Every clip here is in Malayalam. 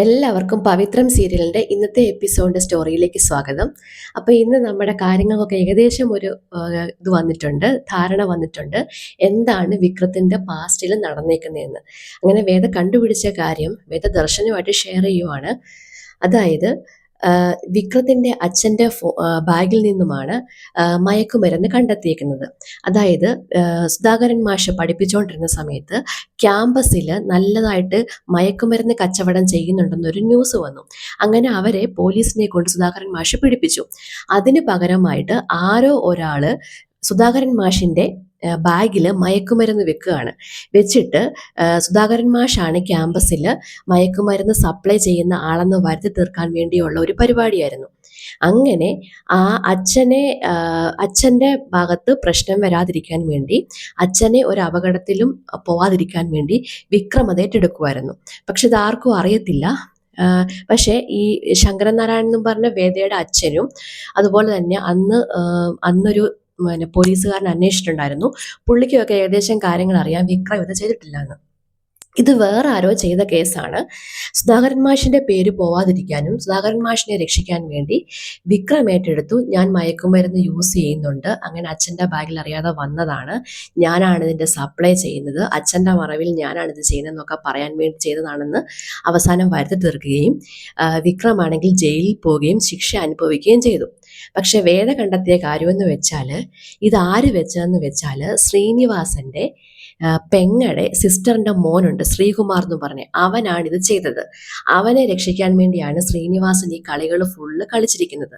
എല്ലാവർക്കും പവിത്രം സീരിയലിന്റെ ഇന്നത്തെ എപ്പിസോഡിന്റെ സ്റ്റോറിയിലേക്ക് സ്വാഗതം. അപ്പോൾ ഇന്ന് നമ്മുടെ കാര്യങ്ങൾക്കൊക്കെ ഏകദേശം ഒരു ഇത് വന്നിട്ടുണ്ട് ധാരണ വന്നിട്ടുണ്ട്. എന്താണ് വിക്രത്തിന്റെ പാസ്റ്റിൽ നടന്നേക്കുന്നതെന്ന്. അങ്ങനെ വേദ കണ്ടുപിടിച്ച കാര്യം വേദ ദർശനമായിട്ട് ഷെയർ ചെയ്യുവാണ്. അതായത് വിക്രത്തിന്റെ അച്ഛന്റെ ബാഗിൽ നിന്നുമാണ് മയക്കുമരുന്ന് കണ്ടെത്തിയിരിക്കുന്നത് അതായത് സുധാകരൻ മാഷ് പഠിപ്പിച്ചുകൊണ്ടിരുന്ന സമയത്ത് ക്യാമ്പസിൽ നല്ലതായിട്ട് മയക്കുമരുന്ന് കച്ചവടം ചെയ്യുന്നുണ്ടെന്നൊരു ന്യൂസ് വന്നു. അങ്ങനെ അവരെ പോലീസിനെ കൊണ്ട് സുധാകരൻ മാഷ് പിടിപ്പിച്ചു. അതിന് പകരമായിട്ട് ആരോ ഒരാൾ സുധാകരൻ മാഷിന്റെ ബാഗിൽ മയക്കുമരുന്ന് വെക്കുകയാണ്. വെച്ചിട്ട് സുധാകരൻ മാഷാണ് ക്യാമ്പസിൽ മയക്കുമരുന്ന് സപ്ലൈ ചെയ്യുന്ന ആളെന്ന് വരുത്തി തീർക്കാൻ വേണ്ടിയുള്ള ഒരു പരിപാടിയായിരുന്നു. അങ്ങനെ ആ അച്ഛനെ അച്ഛന്റെ ഭാഗത്ത് പ്രശ്നം വരാതിരിക്കാൻ വേണ്ടി അച്ഛനെ ഒരു അപകടത്തിലും പോവാതിരിക്കാൻ വേണ്ടി വിക്രം ഏറ്റെടുക്കുമായിരുന്നു പക്ഷെ ഇത് ആർക്കും അറിയത്തില്ല. പക്ഷേ ഈ ശങ്കരനാരായണൻ എന്ന് പറഞ്ഞ വേദയുടെ അച്ഛനും അതുപോലെ തന്നെ അന്ന് അന്നൊരു പിന്നെ പോലീസുകാരൻ അന്വേഷിച്ചിട്ടുണ്ടായിരുന്നു. പുള്ളിക്കൊക്കെ ഏകദേശം കാര്യങ്ങൾ അറിയാം വിക്രം ഇത് ചെയ്തിട്ടില്ല എന്ന് ഇത് വേറെ ആരോ ചെയ്ത കേസാണ്. സുധാകരൻ മാഷിന്റെ പേര് പോവാതിരിക്കാനും സുധാകരൻ മാഷിനെ രക്ഷിക്കാൻ വേണ്ടി വിക്രം ഏറ്റെടുത്തു. ഞാൻ മയക്കുമരുന്ന് യൂസ് ചെയ്യുന്നുണ്ട്. അങ്ങനെ അച്ഛന്റെ ബാഗിൽ അറിയാതെ വന്നതാണ്. ഞാനാണ് ഇതിന്റെ സപ്ലൈ ചെയ്യുന്നത്. അച്ഛന്റെ മറവിൽ ഞാനാണ് ഇത് ചെയ്യുന്നതെന്നൊക്കെ പറയാൻ വേണ്ടി ചെയ്തതാണെന്ന് അവസാനം വരുത്തി തീർക്കുകയും വിക്രമാണെങ്കിൽ ജയിലിൽ പോവുകയും ശിക്ഷ അനുഭവിക്കുകയും ചെയ്തു. പക്ഷെ വേദ കണ്ടെത്തിയ കാര്യമെന്ന് വെച്ചാൽ ഇത് ആര് വെച്ചതെന്ന് വെച്ചാൽ ശ്രീനിവാസന്റെ പെങ്ങടെ സിസ്റ്ററിന്റെ മോനുണ്ട്. ശ്രീകുമാർ എന്ന് പറഞ്ഞ് അവനാണ് ഇത് ചെയ്തത്. അവനെ രക്ഷിക്കാൻ വേണ്ടിയാണ് ശ്രീനിവാസൻ ഈ കളികൾ ഫുള്ള് കളിച്ചിരിക്കുന്നത്.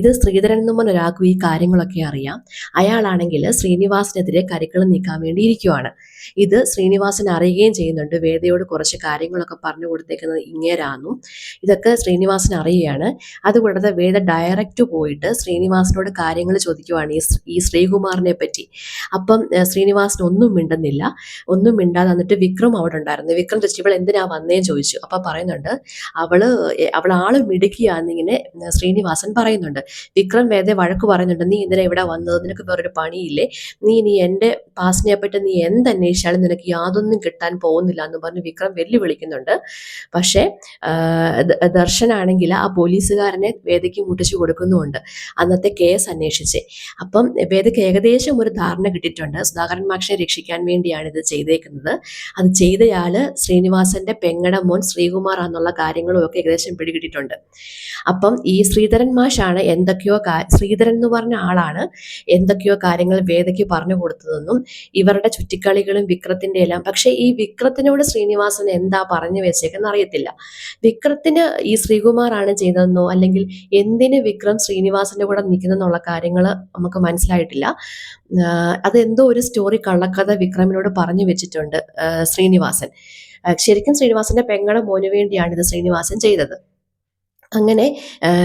ഇത് ശ്രീധരൻ എന്ന് പറഞ്ഞ ഒരാൾക്കും ഈ കാര്യങ്ങളൊക്കെ അറിയാം. അയാളാണെങ്കിൽ ശ്രീനിവാസിനെതിരെ കരുക്കൾ നീക്കാൻ വേണ്ടി ഇരിക്കുവാണ്. ഇത് ശ്രീനിവാസൻ അറിയുകയും ചെയ്യുന്നുണ്ട്. വേദയോട് കുറച്ച് കാര്യങ്ങളൊക്കെ പറഞ്ഞു കൊടുത്തേക്കുന്നത് ഇങ്ങേരാന്നും ഇതൊക്കെ ശ്രീനിവാസൻ അറിയുകയാണ്. അതുകൂടാതെ വേദ ഡയറക്റ്റ് പോയിട്ട് ശ്രീനിവാസിനോട് കാര്യങ്ങൾ ചോദിക്കുവാണ് ഈ ഈ ശ്രീകുമാറിനെ പറ്റി അപ്പം ശ്രീനിവാസൻ ഒന്നും മിണ്ടുന്നില്ല. ഒന്നും മിണ്ടാതെ എന്നിട്ട് വിക്രം അവിടെ ഉണ്ടായിരുന്നു. വിക്രം ജസ്റ്റ് ഇവൾ എന്തിനാ വന്നേന്ന് ചോദിച്ചു. അപ്പൊ പറയുന്നുണ്ട് അവൾ അവൾ ആൾ മിടുക്കിയാന്നിങ്ങനെ ശ്രീനിവാസൻ പറയുന്നുണ്ട്. വിക്രം വേദ വഴക്ക് പറയുന്നുണ്ട് നീ ഇന്നലെ ഇവിടെ വന്നത്? നിനക്ക് വേറൊരു പണിയില്ലേ? നീ നീ എന്റെ പാസിനെ പറ്റി നീ എന്തന്വേഷിച്ചാലും നിനക്ക് യാതൊന്നും കിട്ടാൻ പോകുന്നില്ല എന്ന് പറഞ്ഞ് വിക്രം വെല്ലുവിളിക്കുന്നുണ്ട്. പക്ഷേ ദർശനാണെങ്കിൽ ആ പോലീസുകാരനെ വേദയ്ക്ക് മുട്ടിച്ചു കൊടുക്കുന്നുമുണ്ട്. അന്നത്തെ കേസ് അന്വേഷിച്ച്. അപ്പം വേദയ്ക്ക് ഏകദേശം ഒരു ധാരണ കിട്ടിയിട്ടുണ്ട്. സുധാകരൻ മാഷിനെ രക്ഷിക്കാൻ വേണ്ടിയാണ് ഇത് ചെയ്തേക്കുന്നത്. അത് ചെയ്തയാൾ ശ്രീനിവാസന്റെ പെങ്ങടെ മോൻ ശ്രീകുമാർ എന്നുള്ള കാര്യങ്ങളും ഒക്കെ ഏകദേശം പിടികിട്ടിട്ടുണ്ട് അപ്പം ഈ ശ്രീധരൻ മാഷാണ് എന്തൊക്കെയോ ശ്രീധരൻ എന്ന് പറഞ്ഞ ആളാണ് എന്തൊക്കെയോ കാര്യങ്ങൾ വേദയ്ക്ക് പറഞ്ഞു കൊടുത്തതെന്നും ഇവരുടെ ചുറ്റിക്കളികളും വിക്രത്തിന്റെ എല്ലാം. പക്ഷേ ഈ വിക്രത്തിനോട് ശ്രീനിവാസൻ എന്താ പറഞ്ഞു വെച്ചേക്കെന്ന് അറിയത്തില്ല. വിക്രത്തിന് ഈ ശ്രീകുമാറാണ് ചെയ്തതെന്നോ അല്ലെങ്കിൽ എന്തിന് വിക്രം ശ്രീനിവാസന്റെ കൂടെ നിൽക്കുന്നെന്നുള്ള കാര്യങ്ങൾ നമുക്ക് മനസ്സിലായിട്ടില്ല. അതെന്തോ ഒരു സ്റ്റോറി കള്ളക്കഥ വിക്രമിനോട് പറഞ്ഞു വെച്ചിട്ടുണ്ട് ശ്രീനിവാസൻ. ശരിക്കും ശ്രീനിവാസന്റെ പെങ്ങളുടെ മോന് വേണ്ടിയാണ് ഇത് ശ്രീനിവാസൻ ചെയ്തത്. അങ്ങനെ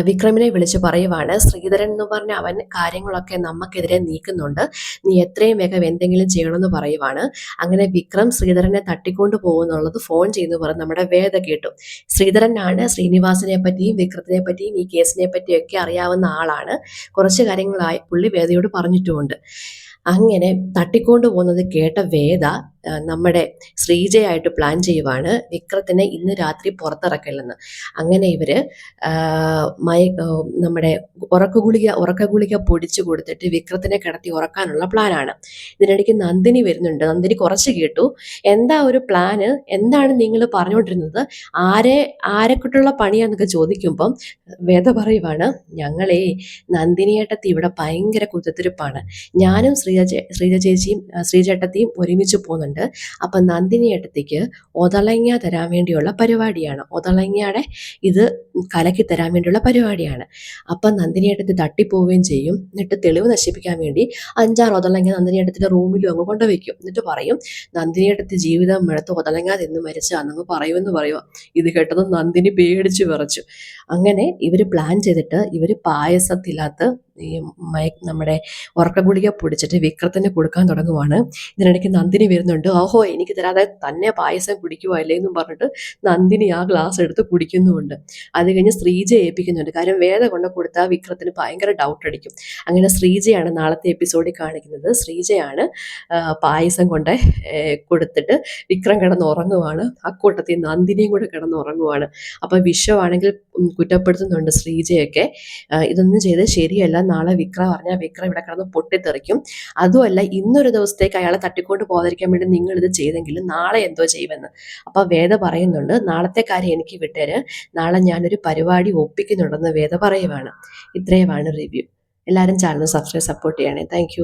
വിക്രമിനെ വിളിച്ച് പറയുവാണ് ശ്രീധരൻ എന്ന് പറഞ്ഞ അവൻ കാര്യങ്ങളൊക്കെ നമുക്കെതിരെ നീക്കുന്നുണ്ട്. നീ എത്രയും വേഗം എന്തെങ്കിലും ചെയ്യണമെന്ന് പറയുവാണ്. അങ്ങനെ വിക്രം ശ്രീധരനെ തട്ടിക്കൊണ്ട് പോകുന്നുള്ളത് ഫോൺ ചെയ്യുന്നു പറഞ്ഞ് നമ്മുടെ വേദ കേട്ടു. ശ്രീധരനാണ് ശ്രീനിവാസിനെ പറ്റിയും വിക്രത്തിനെ പറ്റിയും ഈ കേസിനെ പറ്റിയൊക്കെ അറിയാവുന്ന ആളാണ്. കുറച്ച് കാര്യങ്ങളായി പുള്ളി വേദയോട് പറഞ്ഞിട്ടുമുണ്ട്. അങ്ങനെ തട്ടിക്കൊണ്ട് പോകുന്നത് കേട്ട വേദ നമ്മുടെ ശ്രീജയായിട്ട് പ്ലാൻ ചെയ്യുവാണ് വിക്രത്തിനെ ഇന്ന് രാത്രി പുറത്തിറക്കില്ലെന്ന് അങ്ങനെ ഇവർ മയ നമ്മുടെ ഉറക്ക ഗുളിക ഉറക്ക ഗുളിക പൊടിച്ചു കൊടുത്തിട്ട് വിക്രത്തിനെ കിടത്തി ഉറക്കാനുള്ള പ്ലാനാണ് ഇതിനിടയ്ക്ക് നന്ദിനി വരുന്നുണ്ട്. നന്ദിനി കുറച്ച് കേട്ടു. എന്താ ഒരു പ്ലാന് എന്താണ് നിങ്ങൾ പറഞ്ഞുകൊണ്ടിരുന്നത് ആരെ ആരെക്കുട്ടുള്ള പണിയാന്നൊക്കെ ചോദിക്കുമ്പം വേദ പറയുവാണ് ഞങ്ങളേ നന്ദിനിയേട്ടത്തി ഇവിടെ ഭയങ്കര കുത്തത്തിരിപ്പാണ് ഞാനും ശ്രീജ ശ്രീജ ചേച്ചിയും ശ്രീചേട്ടത്തിയും ഒരുമിച്ച് പോകുന്നുണ്ട്. അപ്പം നന്ദിനി നന്ദിനിയേട്ടത്തേക്ക് ഒതളങ്ങ തരാൻ വേണ്ടിയുള്ള പരിപാടിയാണ്. ഒതളങ്ങയുടെ ഇത് കലക്കി തരാൻ വേണ്ടിയുള്ള പരിപാടിയാണ്. അപ്പം നന്ദിനിയേട്ടത്തിൽ തട്ടിപ്പോവുകയും ചെയ്യും. എന്നിട്ട് തെളിവ് നശിപ്പിക്കാൻ വേണ്ടി അഞ്ചാറ് ഒതളങ്ങ നന്ദിനി ഏട്ടത്തിന്റെ റൂമിലും അങ്ങ് കൊണ്ടുവയ്ക്കും. എന്നിട്ട് പറയും നന്ദിനി ഏട്ടത്തി ജീവിതം എടുത്ത് ഒതളങ്ങ തിന്ന് മരിച്ചാന്നങ്ങ് പറയുമെന്ന് പറയുക ഇത് കേട്ടത് നന്ദിനി പേടിച്ച് വിറച്ചു. അങ്ങനെ ഇവർ പ്ലാൻ ചെയ്തിട്ട് ഇവർ പായസത്തിനകത്ത് ഈ മയ നമ്മുടെ ഉറക്ക ഗുളിക പൊടിച്ചിട്ട് വിക്രത്തിന് കൊടുക്കാൻ തുടങ്ങുവാണ്. ഇതിനിടയ്ക്ക് നന്ദിനി വരുന്നുണ്ട്. ഓഹോ എനിക്ക് തരാതെ തന്നെ പായസം കുടിക്കുവല്ലേ എന്നും പറഞ്ഞിട്ട് നന്ദിനി ആ ഗ്ലാസ് എടുത്ത് കുടിക്കുന്നുമുണ്ട്. അത് കഴിഞ്ഞ് ശ്രീജ ഏൽപ്പിക്കുന്നുണ്ട്. കാര്യം വേദ കൊണ്ട് കൊടുത്താൽ വിക്രത്തിന് ഭയങ്കര ഡൗട്ട് അടിക്കും. അങ്ങനെ ശ്രീജയാണ് നാളത്തെ എപ്പിസോഡിൽ കാണിക്കുന്നത്. ശ്രീജയാണ് പായസം കൊണ്ട് കൊടുത്തിട്ട് വിക്രം കിടന്ന് ഉറങ്ങുവാണ് അക്കൂട്ടത്തിൽ നന്ദിനിയും കൂടെ കിടന്ന് ഉറങ്ങുവാണ് അപ്പോൾ വിശ്വമാണെങ്കിൽ കുറ്റപ്പെടുത്തുന്നുണ്ട് ശ്രീജയൊക്കെ. ഇതൊന്നും ചെയ്ത് ശരിയല്ല. നാളെ വിക്ര പറഞ്ഞാൽ വിക്ര ഇവിടെ കിടന്ന് പൊട്ടിത്തെറിക്കും. അതുമല്ല ഇന്നൊരു ദിവസത്തേക്ക് അയാളെ തട്ടിക്കൊണ്ട് പോകാതിരിക്കാൻ വേണ്ടി നിങ്ങൾ ഇത് ചെയ്തെങ്കിൽ നാളെ എന്തോ ചെയ്യുമെന്ന്. അപ്പോൾ വേദ പറയുന്നുണ്ട് നാളത്തെ കാര്യം എനിക്ക് വിട്ടേര്. നാളെ ഞാനൊരു പരിപാടി ഒപ്പിക്കുന്നുണ്ടെന്ന് വേദ പറയുവാണ്. ഇത്രയുമാണ് റിവ്യൂ എല്ലാവരും ചാനൽ സബ്സ്ക്രൈബ് സപ്പോർട്ട് ചെയ്യണേ. താങ്ക്